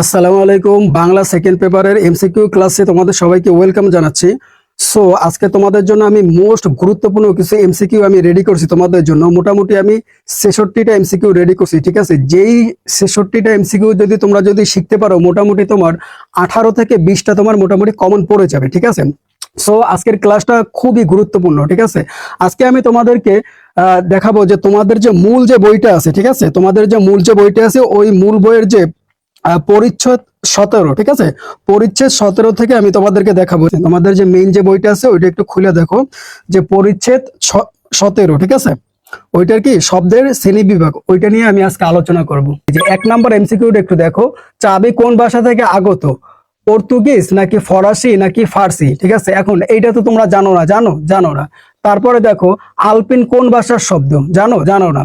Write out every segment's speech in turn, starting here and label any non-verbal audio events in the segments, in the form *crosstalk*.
আসসালামু আলাইকুম, বাংলা সেকেন্ড পেপারের এমসিকিউ ক্লাসে তোমাদের সবাইকে ওয়েলকাম জানাচ্ছি। সো আজকে তোমাদের জন্য আমি মোস্ট গুরুত্বপূর্ণ কিছু এমসিকিউ আমি রেডি করছি তোমাদের জন্য। মোটামুটি আমি ছেষট্টিটা এমসিকিউ রেডি করছি, ঠিক আছে? যেই ছেষট্টিটা এমসিকিউ যদি তোমরা যদি শিখতে পারো, মোটামুটি তোমার আঠারো থেকে বিশটা তোমার মোটামুটি কমন পড়ে যাবে, ঠিক আছে? সো আজকের ক্লাসটা খুবই গুরুত্বপূর্ণ, ঠিক আছে? আজকে আমি তোমাদেরকে দেখাবো যে তোমাদের যে মূল যে বইটা আছে, ঠিক আছে? তোমাদের যে মূল যে বইটা আছে, ওই মূল বইয়ের যে পরিচ্ছদ সতেরো, ঠিক আছে? পরিচ্ছেদ সতেরো থেকে আমি তোমাদেরকে দেখাবো। তোমাদের যে মেইন যে বইটা আছে, ওইটা একটু খুলে দেখো। যে পরিচ্ছেদ সতেরো, ঠিক আছে? ওইটার কি? শব্দের শ্রেণি বিভাগ। ওইটা নিয়ে আমি আজকে আলোচনা করব। যে এক নাম্বার এমসিকিউটা একটু দেখো। চাবি কোন ভাষা থেকে আগত? পর্তুগিজ নাকি ফরাসি নাকি ফার্সি? ঠিক আছে? এখন এইটা তো তোমরা জানো না, জানো? জানো না। তারপরে দেখো, আলপিন কোন ভাষার শব্দ? জানো? জানো না।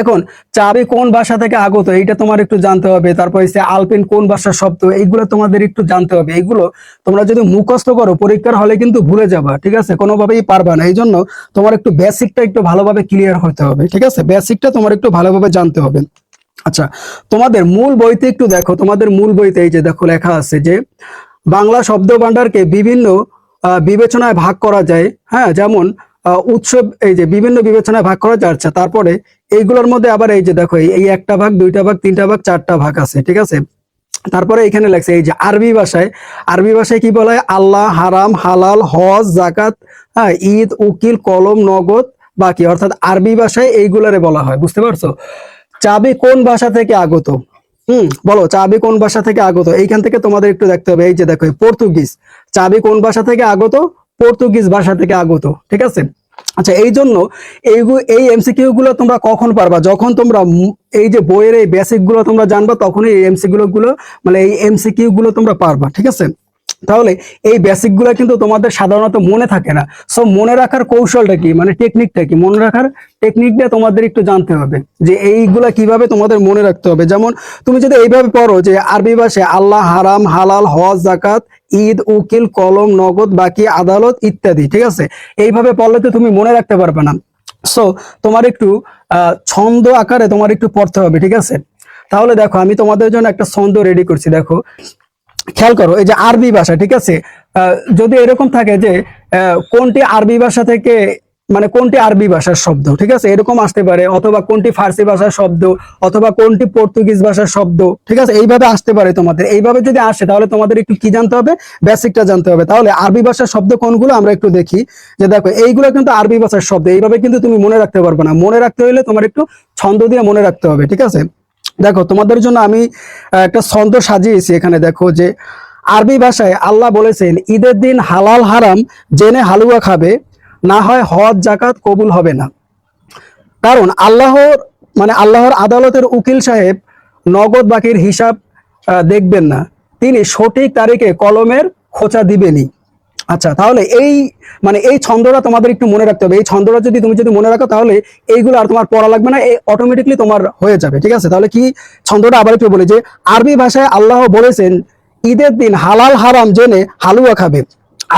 এখন চাবি কোন ভাষা থেকে আগত এইটা তোমার একটু জানতে হবে, তারপর হচ্ছে আলপিন কোন ভাষার শব্দ, এইগুলো তোমাদের একটু জানতে হবে। এইগুলো তোমরা যদি মুখস্থ করো, পরীক্ষার হলে কিন্তু ভুলে যাবা, ঠিক আছে? কোনোভাবেই পারবা না এই জন্য তোমার একটু বেসিকটা একটু ভালোভাবে ক্লিয়ার হতে হবে, ঠিক আছে? বেসিকটা তোমার একটু ভালোভাবে জানতে হবে। আচ্ছা তোমাদের মূল বইতে একটু দেখো, তোমাদের মূল বইতে এই যে দেখো লেখা আছে যে, বাংলা শব্দ ভান্ডারকে বিভিন্ন বিবেচনায় ভাগ করা যায় হ্যাঁ? যেমন উৎসব, এই যে বিভিন্ন বিবেচনায় ভাগ করা যাচ্ছে তারপরে এইগুলোর মধ্যে আবার এই যে দেখো, এই- একটা ভাগ, দুইটা ভাগ, তিনটা ভাগ, চারটা ভাগ আছে, ঠিক আছে? তারপরে এখানে লেখছে, এই যে আরবি ভাষায় আরবি ভাষায় কি বলা আল্লাহ, হারাম, হালাল, হজ জাকাত হ্যাঁ ঈদ, উকিল, কলম, নগদ, বাকি। অর্থাৎ আরবি ভাষায় এইগুলারে বলা হয়, বুঝতে পারছ? চাবি কোন ভাষা থেকে আগত? হুম, বলো, চাবি কোন ভাষা থেকে আগত? এইখান থেকে তোমাদের একটু দেখতে হবে, এই যে দেখো পর্তুগিজ। চাবি কোন ভাষা থেকে আগত? পর্তুগিজ ভাষা থেকে আগত, ঠিক আছে? আচ্ছা এই জন্য এইগুলো এই এমসিকিউ গুলো তোমরা কখন পারবা? যখন তোমরা এই যে বইয়ের এই বেসিকগুলো তোমরা জানবা, তখনই এই এমসিকিউ গুলো মানে এই এমসিকিউ গুলো তোমরা পারবা, ঠিক আছে? তাহলে এই বেসিকগুলো কিন্তু তোমাদের সাধারণত মনে থাকে না। সো মনে রাখার কৌশলটা কি? মানে টেকনিকটা কি? মনে রাখার টেকনিকটা তোমাদের একটু জানতে হবে যে এইগুলা কীভাবে তোমাদের মনে রাখতে হবে। যেমন, তুমি যদি এইভাবে পড়ো যে আরবি ভাষায় আল্লাহ হারাম, হালাল, হজ জাকাত ঈদ, উকিল, কলম, নগদ, বাকি, আদালত ইত্যাদি, ঠিক আছে? এইভাবে পড়লে তো তুমি মনে রাখতে পারবে না। সো তোমার একটু ছন্দ আকারে তোমার একটু পড়তে হবে, ঠিক আছে? তাহলে দেখো, আমি তোমাদের জন্য একটা ছন্দ রেডি করছি। দেখো খেয়াল করো, এই যে আরবি ভাষা, ঠিক আছে? যদি এরকম থাকে যে কোনটি আরবি ভাষা থেকে মানে কোনটি আরবি ভাষার শব্দ, ঠিক আছে? এরকম আসতে পারে, অথবা কোনটি ফার্সি ভাষার শব্দ, অথবা কোনটি পর্তুগিজ ভাষার শব্দ, ঠিক আছে? এইভাবে আসতে পারে তোমাদের। এইভাবে যদি আসে, তাহলে তোমাদের একটু কি জানতে হবে? বেসিকটা জানতে হবে। তাহলে আরবি ভাষার শব্দ কোনগুলো আমরা একটু দেখি। যে দেখো, এইগুলো কিন্তু আরবি ভাষার শব্দ। এইভাবে কিন্তু তুমি মনে রাখতে পারবে না। মনে রাখতে হলে তোমার একটু ছন্দ দিয়ে মনে রাখতে হবে, ঠিক আছে? দেখো, তোমাদের জন্য আমি একটা ছন্দ সাজিয়েছি এখানে, দেখো যে, আরবি ভাষায় আল্লাহ বলেছেন, ঈদের দিন হালাল হারাম জেনে হালুয়া খাবে, না হয় হজ জাকাত কবুল হবে না। কারণ আল্লাহর মানে আল্লাহর আদালতের উকিল সাহেব নগদ বাকির হিসাব দেখবেন না। তিনি সঠিক তারিখে কলমের খোঁচা দিবেনই। আচ্ছা তাহলে এই মানে এই ছন্দটা তোমাদের একটু মনে রাখতে হবে। এই ছন্দটা যদি তুমি যদি মনে রাখো, তাহলে এইগুলো আর তোমার পড়া লাগবে না, এই অটোমেটিকলি তোমার হয়ে যাবে, ঠিক আছে? তাহলে কি ছন্দটা আবার একটু বলি যে, আরবি ভাষায় আল্লাহ বলেছেন, ঈদের দিন হালাল হারাম জেনে হালুয়া খাবে।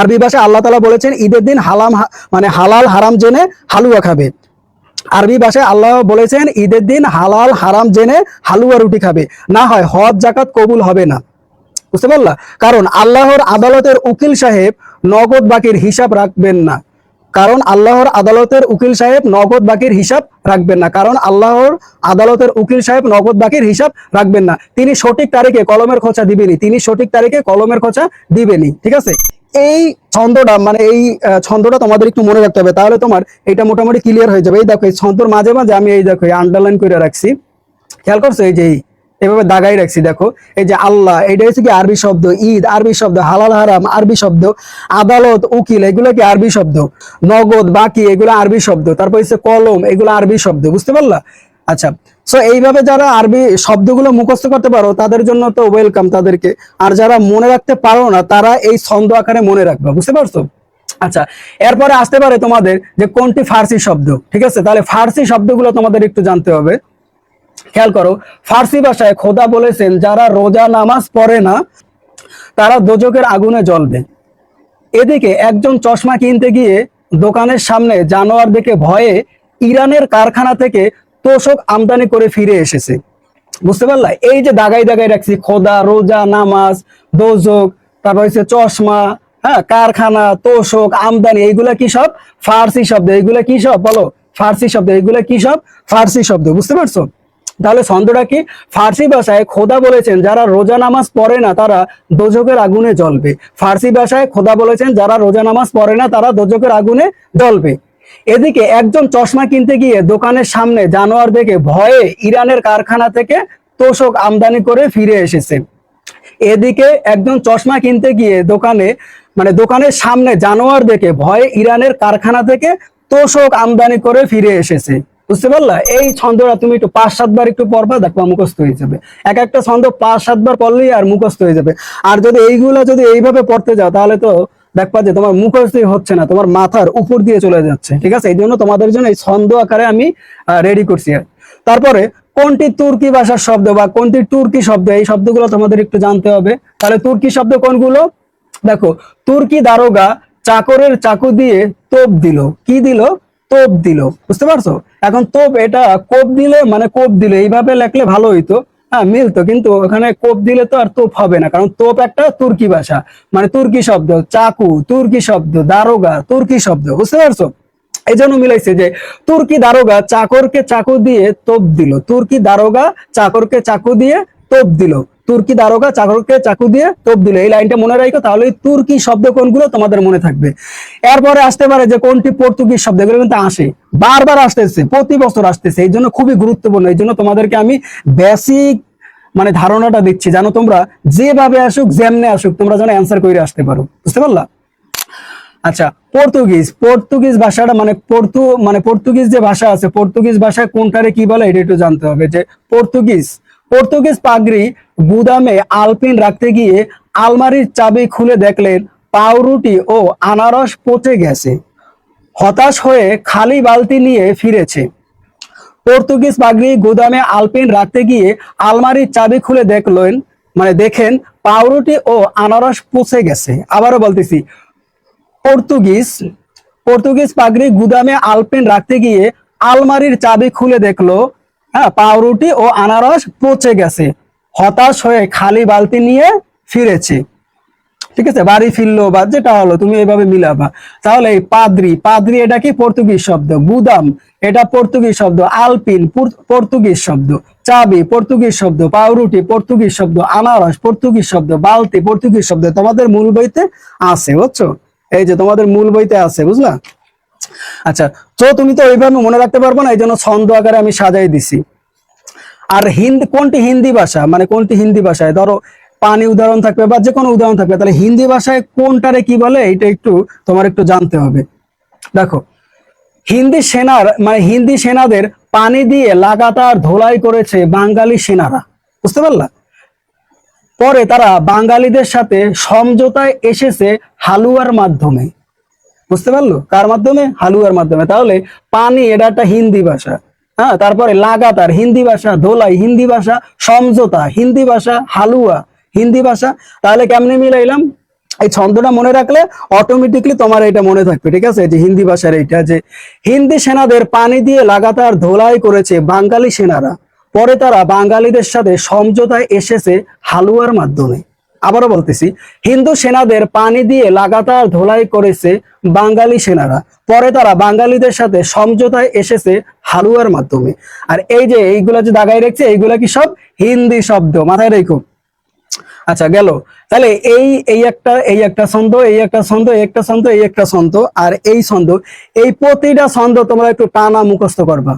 আরবি ভাষায় আল্লাহ তালা বলেছেন, ঈদের দিন হালাম মানে হালাল হারাম জেনে হালুয়া খাবে। আরবি ভাষায় আল্লাহ বলেছেন, ঈদের দিন হালাল হারাম জেনে হালুয়া রুটি খাবে। না হয় হজ, জাকাত কবুল হবে না। বুঝতে পারলা? কারণ আল্লাহর আদালতের উকিল সাহেব নগদ বাকির হিসাব রাখবেন না। কারণ আল্লাহর আদালতের উকিল সাহেব নগদ বাকির হিসাব রাখবেন না। কারণ আল্লাহর আদালতের উকিল সাহেব নগদ বাকির হিসাব রাখবেন না। তিনি সঠিক তারিখে কলমের খোঁচা দিবেনি তিনি সঠিক তারিখে কলমের খোঁচা দিবেনি ঠিক আছে? এই ছন্দটা মানে এই ছন্দটা তোমাদের একটু মনে রাখতে হবে। তাহলে তোমার এটা মোটামুটি ক্লিয়ার হয়ে যাবে। এই দেখো, এই ছন্দর মাঝে মাঝে আমি এই দেখো আন্ডারলাইন করে রাখছি। খেয়াল করছ? এই যে এই এভাবে দাগাই রাখছি, দেখো। এই যে আল্লাহ, এটা হচ্ছে কি আরবি শব্দ, ঈদ, আরবি শব্দ, হালাল, হারাম, আরবি শব্দ, আদালত, উকিল, এগুলো কি আরবি শব্দ? নগদ, বাকি, এগুলো আরবি শব্দ। তারপর হচ্ছে কলম, এগুলো আরবি শব্দ, বুঝতে পারলা? আচ্ছা সো এইভাবে যারা আরবি শব্দগুলো মুখস্থ করতে পারো, তাদের জন্য তো ওয়েলকাম তাদেরকে। আর যারা মনে রাখতে পারো না, তারা এই ছন্দ আকারে মনে রাখবে, বুঝতে পারছ? আচ্ছা এরপরে আসতে পারে তোমাদের যে কোনটি ফার্সি শব্দ, ঠিক আছে? তাহলে ফার্সি শব্দগুলো তোমাদের একটু জানতে হবে। খেয়াল করো, ফার্সি ভাষায় খোদা বলেছেন, যারা রোজা নামাজ পড়ে না, তারা দোজকের আগুনে জ্বলবে। এদিকে একজন চশমা কিনতে গিয়ে দোকানের সামনে জানোয়ার দেখে ভয়ে ইরানের কারখানা থেকে তোষক আমদানি করে ফিরে এসেছে। বুঝতে পারলা? এই যে দাগাই দাগাই রাখছি, খোদা, রোজা, নামাজ দোজক তারপর হচ্ছে চশমা হ্যাঁ কারখানা, তোষক, আমদানি, এইগুলা কি সব? ফার্সি শব্দ, এইগুলা কি সব? বলো, ফার্সি শব্দ, এইগুলা কি সব? ফার্সি শব্দ, বুঝতে পারছ? তাহলে ছন্দটা কি? ফার্সি ভাষায় খোদা বলেছেন, যারা রোজা নামাজ পড়ে না তারা দোজকের আগুনে জ্বলবে। ফার্সি ভাষায় খোদা বলেছেন, যারা রোজা নামাজ পড়ে না তারা দোজকের আগুনে জ্বলবে। এদিকে একজন চশমা কিনতে গিয়ে দোকানের সামনে জানোয়ার দেখে ভয়ে ইরানের কারখানা থেকে তোষক আমদানি করে ফিরে এসেছে। এদিকে একজন চশমা কিনতে গিয়ে দোকানে মানে দোকানের সামনে জানোয়ার দেখে ভয়ে ইরানের কারখানা থেকে তোষক আমদানি করে ফিরে এসেছে। বুঝতে পারলা? এই ছন্দটা তুমি একটু পাঁচ সাতবার একটু পড়বা, দেখবা মুখস্থ হয়ে যাবে। এক একটা ছন্দ পাঁচ সাতবার পড়লেই আর মুখস্থ হয়ে যাবে। আর যদি এইগুলা যদি এইভাবে পড়তে যাও, তাহলে তো দেখবা যে তোমার মুখস্থই হচ্ছে না, তোমার মাথার উপর দিয়ে চলে যাচ্ছে, ঠিক আছে? এই জন্য তোমাদের জন্য এই ছন্দ আকারে আমি রেডি করছি আর। তারপরে, কোনটি তুর্কি ভাষার শব্দ বা কোনটি তুর্কি শব্দ, এই শব্দগুলো তোমাদের একটু জানতে হবে। তাহলে তুর্কি শব্দ কোনগুলো? দেখো, তুর্কি দারোগা চাকরের চাকু দিয়ে তোপ দিল। কি দিল? তোপ দিল, বুঝতে পারছ? এখন তোপ এটা কোপ দিলে মানে কোপ দিলে, এইভাবে লেখলে ভালো হইতো। হ্যাঁ মিলতো, কিন্তু ওখানে কোপ দিলে তো আর তোপ হবে না, কারণ তোপ একটা তুর্কি ভাষা। মানে তুর্কি শব্দ, চাকু, তুর্কি শব্দ, দারোগা, তুর্কি শব্দ, বুঝতে পারছ? এই জন্য মিলাইছে যে তুর্কি দারোগা চাকরকে চাকু দিয়ে তোপ দিল, তুর্কি দারোগা চাকরকে চাকু দিয়ে তোপ দিল। তুর্কি দারোগা চাকরকে চাকু দিয়ে তোপ দিল। এই লাইনটা মনে রাখো, তাহলে তুর্কি শব্দ কোনগুলো তোমাদের মনে থাকবে। এরপরে আসতে পারে যে কোনটি পর্তুগিজ শব্দ, এগুলো কিন্তু আসে। বারবার আসতেছে, প্রতি বছর আসতেছে। এই জন্য খুবই গুরুত্বপূর্ণ। এই জন্য তোমাদেরকে আমি বেসিক মানে ধারণাটা দিচ্ছি জানো তোমরা যেভাবে আসুক, যেমনে আসুক, তোমরা যেন অ্যান্সার করে আসতে পারো। বুঝতে পারলা? আচ্ছা পর্তুগিজ পর্তুগিজ ভাষাটা মানে পর্তু মানে পর্তুগিজ যে ভাষা আছে, পর্তুগিজ ভাষায় কোনটারে কি বলে, এটা একটু জানতে হবে। যে পর্তুগিজ পর্তুগিজ পাগড়ি গুদামে আলপিন রাখতে গিয়ে আলমারির চাবি খুলে দেখলেন পাউরুটি ও আনারস পচে গেছে। হতাশ হয়ে খালি বালতি নিয়ে ফিরেছে। পর্তুগিজ পাগড়ি গুদামে আলপিন রাখতে গিয়ে আলমারির চাবি খুলে দেখলেন মানে দেখেন পাউরুটি ও আনারস পচে গেছে। আবারও বলতেছি, পর্তুগিজ পর্তুগিজ পাগড়ি গুদামে আলপেন রাখতে গিয়ে আলমারির চাবি খুলে দেখল হ্যাঁ পাউরুটি ও আনারস পচে গেছে। হতাশ হয়ে খালি বালতি নিয়ে ফিরেছে। ঠিক আছে, বাড়ি ফিরলো বা যেটা হলো, তুমি এইভাবে মিলাবা। তাহলে এই পাদ্রি পাদ্রি এটা কি পর্তুগিজ শব্দ? বুদাম, এটা পর্তুগিজ শব্দ। আলপিন পর্তুগিজ শব্দ। চাবি, পর্তুগিজ শব্দ। পাউরুটি, পর্তুগিজ শব্দ। আনারস, পর্তুগিজ শব্দ। বালতি, পর্তুগিজ শব্দ। তোমাদের মূল বইতে আছে, বুঝছ? এই যে তোমাদের মূল বইতে আছে, বুঝলা? আচ্ছা তো তুমি তো ওইভাবে মনে রাখতে পারব না এই জন্য ছন্দ আকারে আমি সাজাই দিছি। আর হিন্দি, কোনটি হিন্দি ভাষা? মানে কোনটি হিন্দি ভাষায়? ধরো, পানি উদাহরণ থাকবে বা যে কোনো উদাহরণ থাকবে, তাহলে হিন্দি ভাষায় কোনটারে কি বলে এটা একটু তোমার একটু জানতে হবে। দেখো, হিন্দি সেনার মানে হিন্দি সেনাদের পানি দিয়ে লাগাতার ধোলাই করেছে বাঙালি সেনারা। বুঝতে পারলা? পরে তারা বাঙালিদের সাথে সমঝোতায় এসেছে হালুয়ার মাধ্যমে। বুঝতে পারল? কার মাধ্যমে? হালুয়ার মাধ্যমে। তাহলে পানি এটা একটা হিন্দি ভাষা। হ্যাঁ তারপরে লাগাতার হিন্দি ভাষা, ধোলাই হিন্দি ভাষা, সমঝোতা হিন্দি ভাষা, হালুয়া হিন্দি ভাষা। তাহলে কেমনে মিলাইলাম? এই ছন্দটা মনে রাখলে অটোমেটিকলি তোমার এটা মনে থাকবে, ঠিক আছে? যে হিন্দি ভাষার এইটা যে হিন্দি সেনাদের পানি দিয়ে লাগাতার ধোলাই করেছে বাঙালি সেনারা। পরে তারা বাঙালিদের সাথে সমঝোতায় এসেছে হালুয়ার মাধ্যমে। আবারও বলতেছি, হিন্দু সেনাদের পানি দিয়ে লাগাতার ধোলাই করেছে বাঙালি সেনারা। পরে তারা বাঙালিদের সাথে সমঝোতায় এসেছে হালুয়ার মাধ্যমে। আর এই যে এইগুলা যে দাগাই রেখেছে, এইগুলা কি সব হিন্দি শব্দ? মাথায় রেখো। আচ্ছা গেল। তাহলে এই এই একটা এই একটা ছন্দ, এই একটা ছন্দ, এই একটা ছন্দ, এই একটা ছন্দ, আর এই ছন্দ, এই প্রতিটা ছন্দ তোমরা একটু টানা মুখস্থ করবা।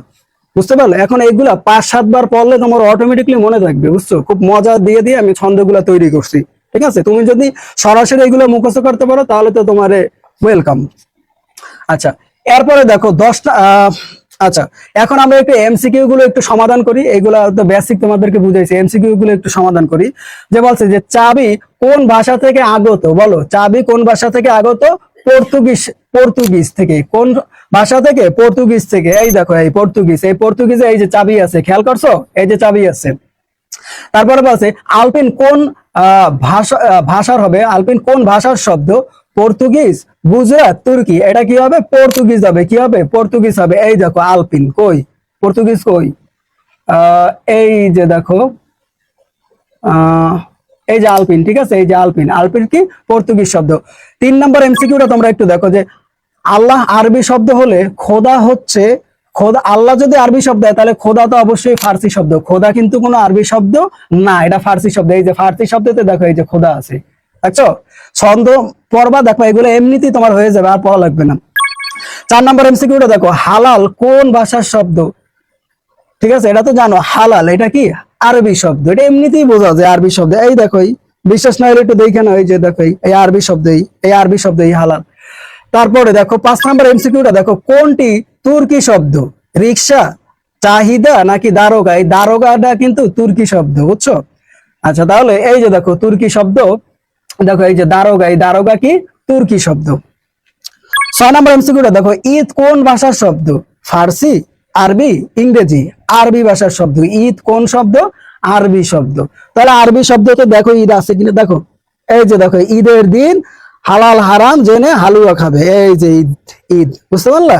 বুঝতে পারলে? এখন এইগুলা পাঁচ সাতবার পড়লে তোমার অটোমেটিকলি মনে থাকবে, বুঝছ? খুব মজা দিয়ে দিয়ে আমি ছন্দগুলা তৈরি করছি, ঠিক আছে? তুমি যদি সরাসরি এগুলো মুখস্থ করতে পারো, তাহলে তো তোমার ওয়েলকাম আচ্ছা এরপরে দেখো, দশটা আচ্ছা এখন আমরা একটু এমসিকিউ গুলো একটু সমাধান করি, এগুলো তো বেসিক তোমাদেরকে বুঝাইছি এমসিকিউ গুলো একটু সমাধান করি, যে বলছে যে চাবি কোন ভাষা থেকে আগত? বলো, চাবি কোন ভাষা থেকে আগত? পর্তুগিজ পর্তুগিজ থেকে, কোন ভাষা থেকে পর্তুগিজ থেকে, এই দেখো, এই পর্তুগিজ, এই পর্তুগিজে এই যে চাবি আছে, খেয়াল করছ? এই যে চাবি আছে। তারপরে বলছে, আলপিন কোন ভাষা ভাষার হবে? আলপিন কোন ভাষার শব্দ? পর্তুগিজ, গুজরাট, তুর্কি। এটা কি হবে? পর্তুগিজ হবে। কি হবে? পর্তুগিজ হবে। এই দেখো, আলপিন কই? পর্তুগিজ কই? এই যে দেখো এই যে আলপিন, ঠিক আছে? এই যে আলপিন। আলপিন কি? পর্তুগিজ শব্দ। তিন নম্বর এমসিকিউটা তোমরা একটু দেখো যে আল্লাহ আরবি শব্দ হলে খোদা হচ্ছে খোদা আল্লাহ যদি আরবি শব্দ হয় তাহলে খোদা তো অবশ্যই ফার্সি শব্দ। খোদা কিন্তু কোনো আরবি শব্দ না এটা ফার্সি শব্দ। এই যে ফার্সি শব্দতে দেখো এই যে খোদা আছে। দেখছ? ছন্দ পড়বা দেখো এগুলো এমনিতেই তোমার হয়ে যাবে আর পড়া লাগবে না। চার নম্বর এমসিকিউটা দেখো হালাল কোন ভাষার শব্দ? ঠিক আছে এটা তো জানো হালাল এটা কি? আরবি শব্দ। এটা এমনিতেই বোঝা যায় আরবি শব্দ। এই দেখো বিশ্বাস না হলে একটু দেখে না এই যে দেখো এই, আরবি শব্দ এই আরবি শব্দ এই হালাল। তারপরে দেখো পাঁচ নম্বর এমসিকিউটা দেখো কোনটি তুর্কি শব্দ? রিক্সা, চাহিদা নাকি দারোগা? এই দারোগাটা কিন্তু তুর্কি শব্দ, বুঝছ? আচ্ছা তাহলে এই যে দেখো তুর্কি শব্দ, দেখো এই যে দারোগা, এই দারোগা কি? তুর্কি শব্দ। ছয় নম্বর এমসিকিউটা দেখো ঈদ কোন ভাষার শব্দ? ফার্সি, আরবি, ইংরেজি। আরবি ভাষার শব্দ। ঈদ কোন শব্দ? আরবি শব্দ। তাহলে আরবি শব্দ তো দেখো ঈদ আছে কিনা? দেখো, এই যে দেখো ঈদের দিন হালাল হারাম জেনে হালুয়া খাবে। এই যে ঈদ ঈদ, বুঝতে পারলা?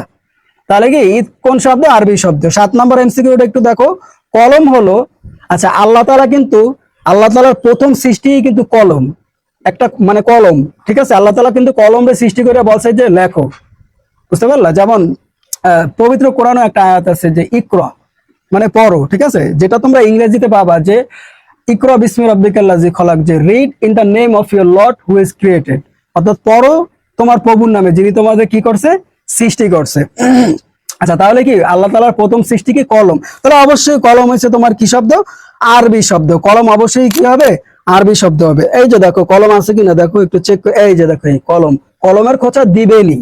তাহলে কি ঈদ কোন শব্দ? আরবি শব্দ। সাত নম্বর এমসিকিউটা একটু দেখো। কলম হলো আচ্ছা আল্লাহ তাআলা কিন্তু, আল্লাহ তাআলার প্রথম সৃষ্টি কিন্তু কলম। একটা মানে কলম, ঠিক আছে? আল্লাহ তাআলা কিন্তু কলমে সৃষ্টি করে বলছে যে, লেখো। বুঝতে পারলা? যেমন পবিত্র কোরআনে একটা আয়াত আছে যে, ইকরা মানে পড়ো, ঠিক আছে? যেটা তোমরা ইংরেজিতে পাবা যে, ইকরা বিসমি রব্বিকাল্লাজি খলাক, যে read in the name of your lord who is created অর্থাৎ পড়ো তোমার প্রভুর নামে, যিনি তোমাদের কি করছে? সৃষ্টি করছে। আচ্ছা তাহলে কি আল্লাহ তালার প্রথম সৃষ্টি কি? কলম। তাহলে অবশ্যই কলম হচ্ছে তোমার কি শব্দ? আরবি শব্দ। কলম অবশ্যই কি হবে? আরবি শব্দ হবে। এই যে দেখো, কলম আছে কিনা? দেখো, একটু চেক এই যে দেখো, এই কলম। কলমের খোঁচা দিবেনি।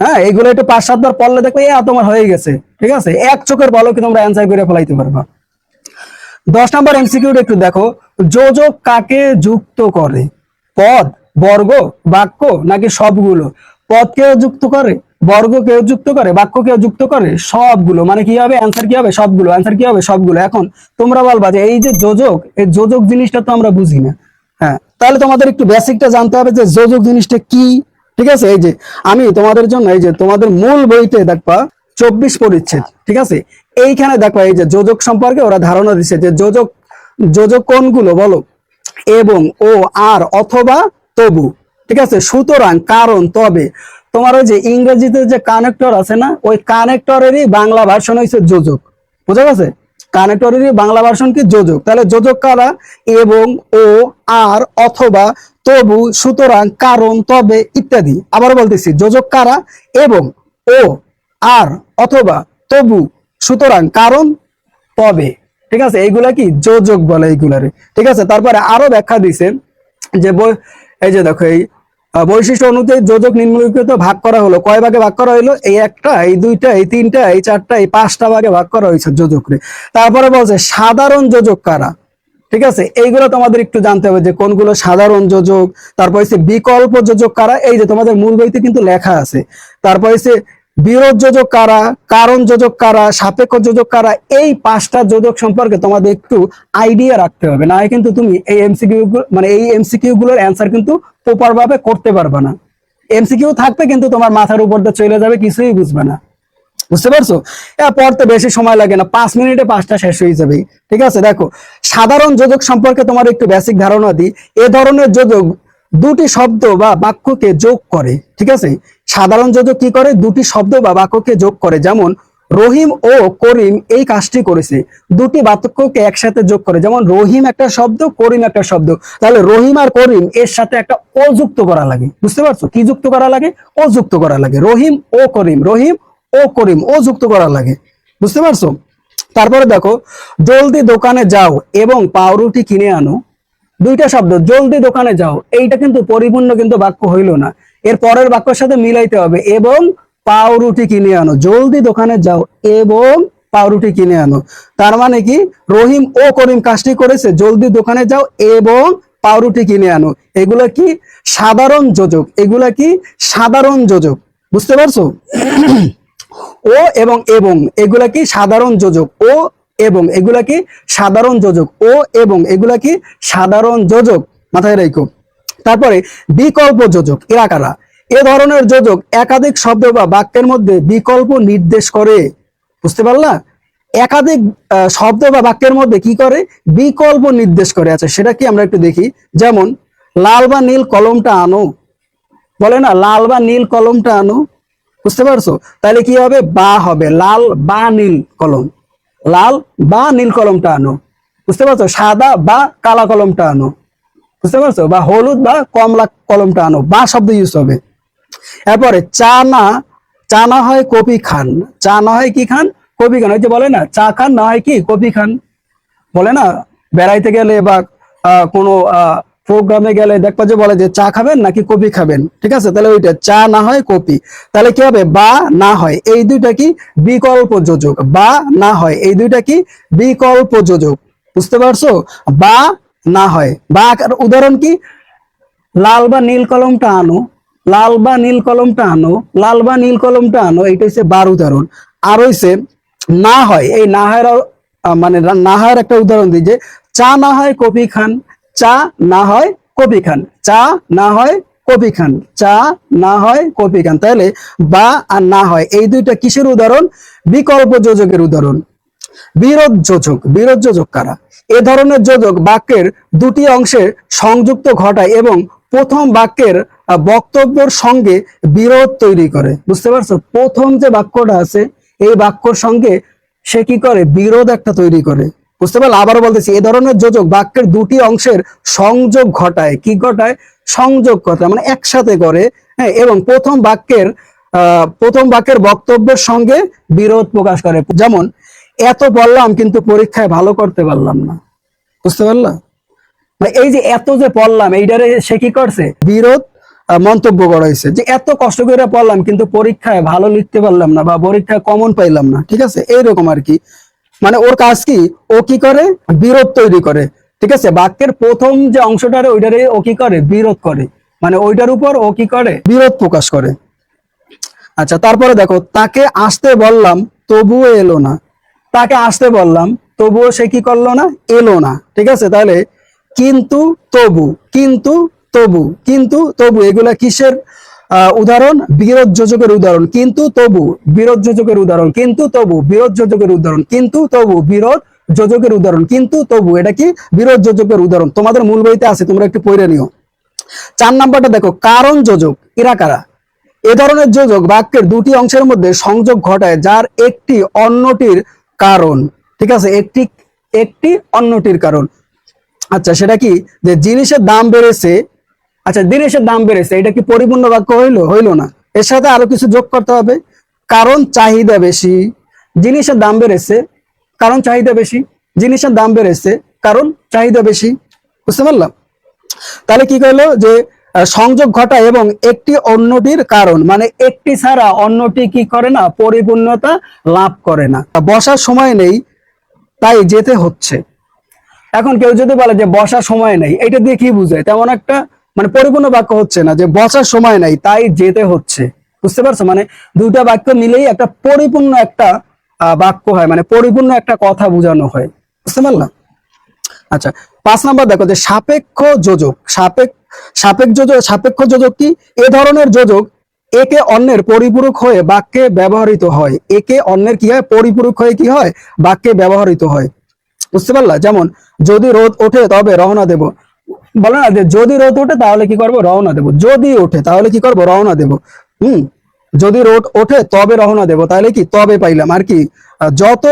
হ্যাঁ এইগুলো একটু পাঁচ সাতবার পড়লে দেখো এ, তোমার হয়ে গেছে। ঠিক আছে? এক চোখের বলো কি তোমরা অ্যান্সার করে ফেলাইতে পারবা। দশ নম্বর এমসিকিউটা একটু দেখো। যোজক কাকে যুক্ত করে? পদ। বর্গ, বাক্য নাকি সবগুলো? পদ কেউ যুক্ত করে, বর্গ কেউ যুক্ত করে, বাক্য কেউ যুক্ত করে, সবগুলো। মানে কি হবে? অ্যান্সার কি হবে? সবগুলো। অ্যান্সার কি হবে? সবগুলো। এখন তোমরা বলবা যে এই যে যোজক, এই যোজক জিনিসটা তো আমরা বুঝি না। হ্যাঁ তাহলে তোমাদের একটু বেসিকটা জানতে হবে যে যোজক জিনিসটা কি? ঠিক আছে? এই যে আমি তোমাদের জন্য, এই যে তোমাদের মূল বইতে দেখবা, চব্বিশ পরিচ্ছেদ। ঠিক আছে? এইখানে দেখো, এই যে যোজক সম্পর্কে ওরা ধারণা দিচ্ছে যে যোজক যোজক কোনগুলো বলো? এবং ও, আর অথবা তবু, ঠিক আছে? সুতরাং কারণ তবে, তোমার ওই যে ইংরেজিতে যে কানেক্টর আছে না, ওই কানেক্টরেরই বাংলা ভার্সন হয়েছে যোজক। বুঝা গেছে? কানেক্টরেরই বাংলা ভার্সন কি? যোজক। তাহলে যোজক কারা? এবং, ও, আর, অথবা, তবু, সুতরাং কারণ তবে ইত্যাদি। আবার বলতেছি, যোজক কারা? এবং, ও, আর, অথবা, তবু, সুতরাং কারণ তবে। ঠিক আছে? এইগুলা কি? যোজক বলে এইগুলারে। ঠিক আছে? তারপরে আরও ব্যাখ্যা দিছে যে এই যে দেখো, এই বৈশিষ্ট্য অনুযায়ী যোজক নিম্নলিখিত ভাগ করা হলো। কয় ভাগে ভাগ করা হলো এই একটা, এই দুইটা, এই তিনটা, এই চারটা, এই পাঁচটা ভাগে ভাগ করা হয়েছে যোজকরে। তারপরে বলছে, সাধারণ যোজক কারা? ঠিক আছে? এইগুলো তোমাদের একটু জানতে হবে যে কোনগুলো সাধারণ যোজক, তারপর হচ্ছে বিকল্প যোজক কারা? এই যে তোমাদের মূল বইতে কিন্তু লেখা আছে। তারপর হচ্ছে বিরোধ যোজক কারা, কারণ যোজক কারা, সাপেক্ষ যোজক কারা, এই পাঁচটা যোজক সম্পর্কে তোমাদের একটু আইডিয়া রাখতে হবে। না কিন্তু তুমি এই এমসিকিউ মানে এই এমসিকিউ গুলোর অ্যান্সার কিন্তু প্রপার ভাবে করতে পারবে না। এমসিকিউ থাকবে কিন্তু তোমার মাথার উপর দিয়ে চলে যাবে, কিছুই বুঝবে না। বুঝতে পারছ? পড়তে বেশি সময় লাগে না, পাঁচ মিনিটে পাঁচটা শেষ হয়ে যাবে। ঠিক আছে? দেখো, সাধারণ যোজক সম্পর্কে তোমার একটু বেসিক ধারণা দিই। এ ধরনের যোজক দুটি শব্দ বা বাক্যকে যোগ করে, ঠিক আছে? সাধারণ যোজক কি করে? দুটি শব্দ বা বাক্যকে যোগ করে। যেমন, রহিম ও করিম এই কাজটি করেছে। দুটি বাক্যকে একসাথে যোগ করে। যেমন, রহিম একটা শব্দ, করিম একটা শব্দ। তাহলে রহিম আর করিম এর সাথে একটা অযুক্ত করা লাগে। বুঝতে পারছ? কি যুক্ত করা লাগে? অযুক্ত করা লাগে। রহিম ও করিম, রহিম ও করিম ও যুক্ত করা লাগে। বুঝতে পারছ? তারপরে দেখো, জলদি দোকানে যাও এবং পাউরুটি কিনে আনো। দুইটা শব্দ, জলদি দোকানে যাও। এইটা কিন্তু পরিপূর্ণ কিন্তু বাক্য হইল না। এর পরের বাক্যের সাথে মিলাইতে হবে, এবং পাউরুটি কিনে আনো। জলদি দোকানে যাও, এবং পাউরুটি কিনে আনো। তার মানে কি? রহিম ও করিম কাজটি করেছে, জলদি দোকানে যাও, এবং পাউরুটি কিনে আনো। এগুলা কি? সাধারণ যোজক। এগুলা কি? সাধারণ যোজক। বুঝতে পারছ? *clears throat* ও এবং এবং, এগুলা কি? সাধারণ যোজক। ও এবং এগুলা কি সাধারণ যোজক? ও এবং এগুলা কি সাধারণ যোজক? মাথায় রেখো। তারপরে বিকল্প যোজক, এরা কারা? এ ধরনের যোজক একাধিক শব্দ বা বাক্যের মধ্যে বিকল্প নির্দেশ করে। বুঝতে পারলা? একাধিক শব্দ বা বাক্যের মধ্যে কি করে? বিকল্প নির্দেশ করে। আছে সেটা কি আমরা একটু দেখি? যেমন, লাল বা নীল কলমটা আনো। বলে না, লাল বা নীল কলমটা আনো। বুঝতে পারছ? তাহলে কি হবে? বা হবে। লাল বা নীল কলম। লাল বা নীল কলমটা আনো। বুঝতে পারছ? সাদা বা কালা কলমটা আনো। বুঝতে পারছ? বা হলুদ বা কমলা কলমটা আনো। বা শব্দ ইউজ হবে। এরপরে চা না চা না হয় কপি খান। চা না হয় কি খান? কপি খান। ওই যে বলে না, চা খান না হয় কি? কপি খান। বলে না? বেড়াইতে গেলে বা কোনো প্রোগ্রামে গেলে দেখবা যে বলে যে চা খাবেন নাকি কপি খাবেন, ঠিক আছে? তাহলে ওইটা, চা না হয় কপি তাহলে কি হবে? বা না হয়। এই দুইটা কি? বিকল্প যোজক বা না হয়। এই দুইটা কি? বিকল্প যোজক বুঝতে পারছ? বা না হয়। বা উদাহরণ কি? লাল বা নীল কলমটা আনো। লাল বা নীল কলমটা আনো। লাল বা নীল কলমটা আনো। এইটা হচ্ছে বার উদাহরণ। আর হইছে না হয়। এই না হয় মানে না হয় একটা উদাহরণ দিই যে, চা না হয় কপি খান। চা না হয় কপি খান। চা না হয় কপি খান। চা না হয় কপি খান। তাহলে বা আর না হয় এই দুইটা কিসের উদাহরণ? বিকল্প যোজকের উদাহরণ। বিরোধ যোজক। বিরোধ যোজক কারা? এ ধরনের যোজক বাক্যের দুটি অংশের সংযুক্ত ঘটায় এবং প্রথম বাক্যের বক্তব্যের সঙ্গে বিরোধ তৈরি করে। বুঝতে পারছ? প্রথম যে বাক্যটা আছে, এই বাক্যর সঙ্গে সে কি করে? বিরোধ একটা তৈরি করে। বুঝতে পারল আবারও বলতেছি, এ ধরনের যোজক বাক্যের দুটি অংশের সংযোগ ঘটায়। কি ঘটায়? সংযোগ ঘটায় মানে একসাথে করে হ্যাঁ এবং প্রথম বাক্যের প্রথম বাক্যের বক্তব্যের সঙ্গে বিরোধ প্রকাশ করে। যেমন, এত বললাম কিন্তু পরীক্ষায় ভালো করতে পারলাম না। বুঝতে পারলাম মানে এই যে এত যে পড়লাম এইটারে সে কি করছে? বিরোধ মন্তব্য করাইছে যে, এত কষ্ট করে পড়লাম কিন্তু পরীক্ষায় ভালো লিখতে পারলাম না বা পরীক্ষায় কমন পাইলাম না। ঠিক আছে? এইরকম আর কি। মানে ওর কাজ কি? ও কি করে? বিরোধ তৈরি করে। ঠিক আছে? বাক্যের প্রথম যে অংশটারে ওইটারে ও কি করে? বিরোধ করে। মানে ওইটার উপর ও কি করে? বিরোধ প্রকাশ করে। আচ্ছা তারপরে দেখো, তাকে আসতে বললাম, তবুও এলো না। তাকে আসতে বললাম, তবুও সে কি করল না? এলো না। ঠিক আছে? তাহলে, কিন্তু তবু কিন্তু তবু কিন্তু তবু, এগুলা কিসের? উদাহরণ, বিরোধ যোজকের উদাহরণ, কিন্তু তবু বিরোধ যোজকের উদাহরণ, কিন্তু তবু বিরোধ যোজকের উদাহরণ, কিন্তু তবু বিরোধ যোজকের উদাহরণ, কিন্তু তবু, এটা কি? বিরোধ যোজকের উদাহরণ। তোমাদের মূল বইতে আছে, তোমরা একটু পড়ে নিও। চার নাম্বারটা দেখো, কারণ যোজক, এরা কারা? এ ধরনের যোজক বাক্যের দুটি অংশের মধ্যে সংযোগ ঘটায়, যার একটি অন্যটির কারণ। ঠিক আছে? একটি একটি অন্যটির কারণ। আচ্ছা সেটা কি? যে জিনিসের দাম বেড়েছে আচ্ছা জিনিসের দাম বেড়েছে, এটা কি পরিপূর্ণ বাক্য হইল? হইল না। এর সাথে আরও কিছু যোগ করতে হবে। কারণ চাহিদা বেশি জিনিসের দাম বেড়েছে, কারণ চাহিদা বেশি জিনিসের দাম বেড়েছে, কারণ চাহিদা বেশি। বুঝতে পারলাম? তাহলে কি করল? যে সংযোগ ঘটায় এবং একটি অন্যটির কারণ মানে একটি ছাড়া অন্যটি কি করে না, পরিপূর্ণতা লাভ করে না। বসার সময় নেই, তাই যেতে হচ্ছে। এখন কেউ যদি বলে যে বসার সময় নেই, এটা দিয়ে কি বুঝায়? তেমন একটা মানে পরিপূর্ণ বাক্য হচ্ছে না, যে বসার সময় নাই, তাই যেতে হচ্ছে। বুঝতে পারছ? মানে দুইটা বাক্য মিলেই একটা পরিপূর্ণ একটা বাক্য হয় মানে পরিপূর্ণ একটা কথা বোঝানো হয়। বুঝতে পারলাম আচ্ছা পাঁচ নাম্বার দেখো যে সাপেক্ষ যোজক, সাপেক্ষ সাপেক্ষ যোজক সাপেক্ষ যোজক কি? এ ধরনের যোজক একে অন্যের পরিপূরক হয়ে বাক্যে ব্যবহৃত হয়। একে অন্যের কি হয়? পরিপূরক হয়ে কি হয়? বাক্যে ব্যবহৃত হয়। বুঝতে পারলা? যেমন, যদি রোদ ওঠে তবে রওনা দেব। বলে না যদি রোদ ওঠে তাহলে কি করব? রওনা দেব। যদি ওঠে তাহলে কি করব? রওনা দেব। হুম? যদি রোদ ওঠে তবে রওনা দেব। তাহলে কি? তবে পাইলাম। আর কি? যত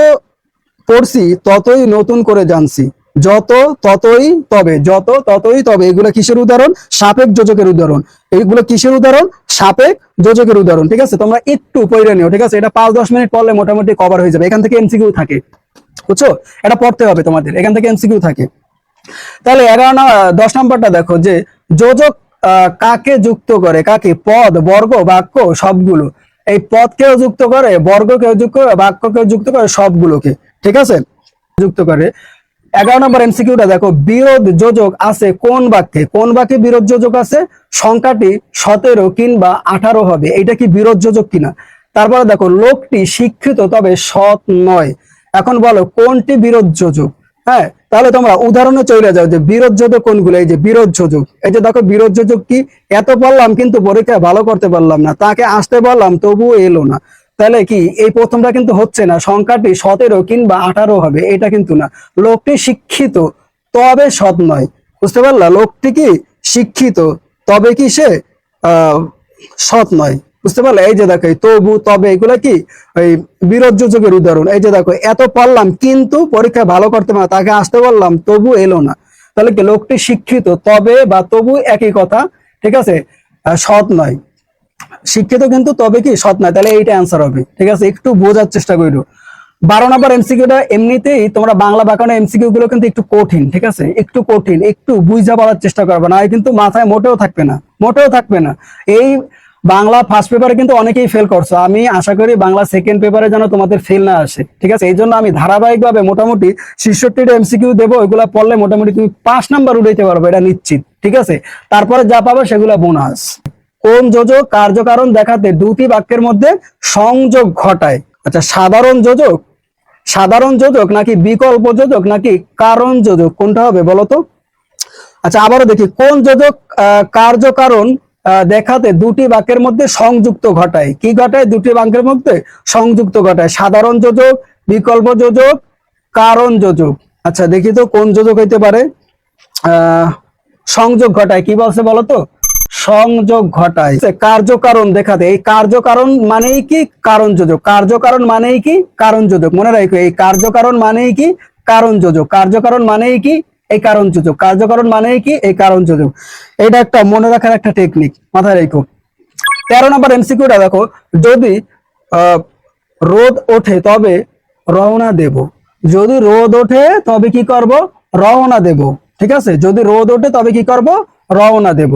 পড়ছি ততই নতুন করে জানছি। যত ততই তবে, যত ততই তবে। এগুলো কিসের উদাহরণ? সাপেক যোজকের উদাহরণ। এইগুলো কিসের উদাহরণ? সাপেক যোজকের উদাহরণ। ঠিক আছে? তোমরা একটু পড়ে নিও। ঠিক আছে? এটা পাঁচ দশ মিনিট পড়লে মোটামুটি কভার হয়ে যাবে। এখান থেকে এমসিকিউ থাকে। বুঝছ? এটা পড়তে হবে তোমাদের। এখান থেকে এমসিকিউ থাকে। তাহলে এগারো দশ নম্বরটা দেখো যে যোজক কাকে যুক্ত করে? কাকে? পদ, বর্গ, বাক্য, সবগুলো। এই পদকেও যুক্ত করে বর্গকেও যুক্ত করে বাক্যকেও যুক্ত করে, সবগুলোকে। ঠিক আছে? যুক্ত করে। এগারো নম্বর এমসিকিউটা দেখো, বিরোধ যোজক আছে কোন বাক্যে? কোন বাক্যে বিরোধ যোজক আছে? সংখ্যাটি সতেরো কিংবা আঠারো হবে। এটা কি বিরোধ যোজক কিনা? তারপরে দেখো, লোকটি শিক্ষিত তবে সৎ নয়। এখন বলো, কোনটি বিরোধ যোজক? হ্যাঁ তাহলে তোমরা উদাহরণে চলে যাও যে বিরোধ যোজক কোনগুলো? এই যে বিরোধ যোজক এই যে দেখো বিরোধ যোজক কি? এত বললাম কিন্তু পরীক্ষায় ভালো করতে পারলাম না। তাকে আসতে পারলাম তবুও এলো না। তাহলে কি? এই প্রথমটা কিন্তু হচ্ছে না। সংখ্যাটি সতেরো কিংবা আঠারো হবে এটা কিন্তু না। লোকটি শিক্ষিত তবে সৎ নয়। বুঝতে পারলা? লোকটি কি? শিক্ষিত তবে কি সে আহ, সৎ নয়। বুঝতে পারলে? এই যে দেখো তবু, তবে এগুলা কি? ওই বিরোধ যোজকের উদাহরণ। এই যে দেখো, এত পড়লাম কিন্তু পরীক্ষা ভালো করতে পারে তাকে আসতে বললাম, তবু এলো না। তাহলে কি লোকটি শিক্ষিত? তবে বা তবু একই কথা, ঠিক আছে? সৎ নয়। শিক্ষিত কিন্তু তবে কি সৎ নয়? তাহলে এইটা অ্যান্সার হবে, ঠিক আছে? একটু বোঝার চেষ্টা করো বারো নম্বর এমসিকিউটা এমনিতেই তোমরা বাংলা ব্যাকরণের এমসিকিউ গুলো কিন্তু একটু কঠিন, ঠিক আছে? একটু কঠিন, একটু বুঝা পাওয়ার চেষ্টা করবে না কিন্তু মাথায় মোটেও থাকবে না, মোটেও থাকবে না। এই বাংলা ফার্স্ট পেপারে কিন্তু অনেকেই ফেল করছ। আমি আশা করি বাংলা সেকেন্ড পেপারে যেন তোমাদের ফেল না আসে। ঠিক আছে? এই জন্য আমি ধারাবাহিকভাবে মোটামুটি ছেষট্টিটা এমসিকিউ দেবো, ওইগুলা পড়লে মোটামুটি তুমি পাঁচ নাম্বার উঠাইতে পারবে, এটা নিশ্চিত। ঠিক আছে? তারপরে যা পাবে সেগুলো বোনাস কোন যোজক কার্যকারণ দেখাতে দুটি বাক্যের মধ্যে সংযোগ ঘটায়? আচ্ছা সাধারণ যোজক সাধারণ যোজক নাকি বিকল্প যোজক নাকি কারণ যোজক? কোনটা হবে বলতো আচ্ছা আবারও দেখি। কোন যোজক কার্যকারণ দেখাতে দুটি বাক্যের মধ্যে সংযুক্ত ঘটায়। কি ঘটায়? দুটি বাক্যের মধ্যে সংযুক্ত ঘটায়। সাধারণ যোজক, বিকল্প যোজক, কারণ যোজক। আচ্ছা দেখি তো কোন যোজক হইতে পারে। সংযোগ ঘটায়। কি বলছে বলো তো? সংযোগ ঘটায়। কার্যকারণ দেখাতে। এই কার্যকারণ মানেই কি? কারণ যোজক। কার্যকারণ মানেই কি? কারণ যোজক। মনে রাখো, এই কার্যকারণ মানেই কি? কারণ যোজক। কার্যকারণ মানেই কি? এই কারণ যোজক কার্যকারণ মানেই কি? এই কারণ যোজক এটা একটা মনে রাখার একটা টেকনিক মাথায় রেখো। তেরো নম্বর এমসিকিউটা দেখো, যদি রোদ ওঠে তবে রওনা দেব। যদি রোদ ওঠে তবে কি করব? রওনা দেব। ঠিক আছে? যদি রোদ ওঠে তবে কি করব? রওনা দেব।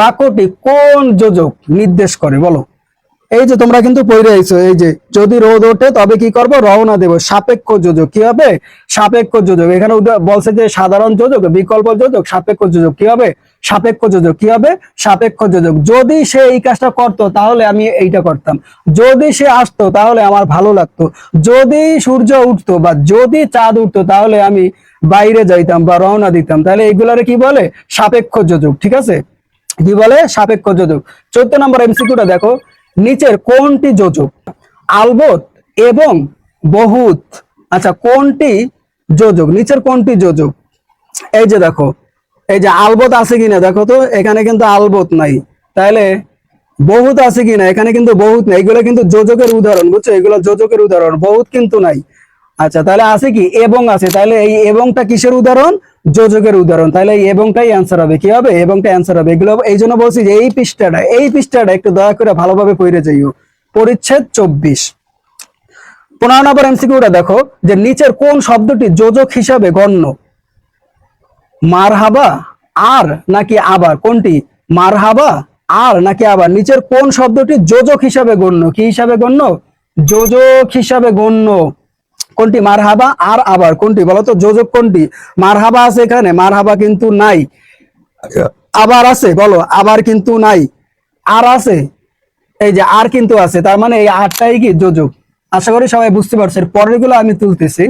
বাক্যটি কোন যোজক নির্দেশ করে বলো? এই যে তোমরা কিন্তু পড়ে আইছো, এই যে যদি রোদ ওঠে তবে কি করব? রওনা দেব। সাপেক্ষ যোজক। কি হবে? সাপেক্ষ যোজক। এখানে বলছে যে সাধারণ যোজক, বিকল্প যোজক, সাপেক্ষ যোজক। কি হবে? সাপেক্ষ যোজক। কি হবে? সাপেক্ষ যোজক। যদি সে এই কাজটা করতো, তাহলে আমি এইটা করতাম। যদি সে আসতো, তাহলে আমার ভালো লাগতো। যদি সূর্য উঠতো বা যদি চাঁদ উঠতো, তাহলে আমি বাইরে যাইতাম বা রওনা দিতাম। তাহলে এগুলারে কি বলে? সাপেক্ষ যোজক। ঠিক আছে? কি বলে? সাপেক্ষ যোজক। চোদ্দ নম্বর এমসিকিউটা দেখো। নিচের কোনটি যোজক আলবত এবং বহুত। আচ্ছা কোনটি যোজক নিচের কোনটি যোজক এই যে দেখো, এই যে আলবত আছে কিনা? দেখো তো, এখানে কিন্তু আলবত নাই। তাহলে বহুত আছে কিনা? এখানে কিন্তু বহুত নাই। এগুলো কিন্তু যোজকের উদাহরণ, বুঝছ? এগুলো যোজকের উদাহরণ, বহুত কিন্তু নাই। আচ্ছা তাহলে আছে কি? এবং আছে। তাহলে এই এবংটা কিসের উদাহরণ? যোজকের উদাহরণ। তাহলে এবংটাই অ্যান্সার হবে। কি হবে? এবংটা অ্যান্সার হবে। এগুলো এই জন্য বলছি যে, এই পৃষ্ঠাটা এই পৃষ্ঠাটা একটু দয়া করে ভালোভাবে পড়ে যাইও। পরিচ্ছেদ চব্বিশ। পনেরো নম্বর এমসিকিউটা দেখো, যে নিচের কোন শব্দটি যোজক হিসাবে গণ্য? মারহাবা, আর নাকি আবার? কোনটি? মারহাবা, আর নাকি আবার? নিচের কোন শব্দটি যোজক হিসাবে গণ্য? কি হিসাবে গণ্য? যোজক হিসাবে গণ্য। কোনটি মারহাবা আর আবার কোনটি বলতো? যোজক কোনটি? মারহাবা আছে এখানে মারহাবা কিন্তু নাই। আবার আছে বলো আবার কিন্তু নাই। আর আছে এই যে আর কিন্তু আছে তার মানে এই আরটাই কি যোজক? আশা করি সবাই বুঝতে পারছে পরেরগুলো আমি তুলতেছি।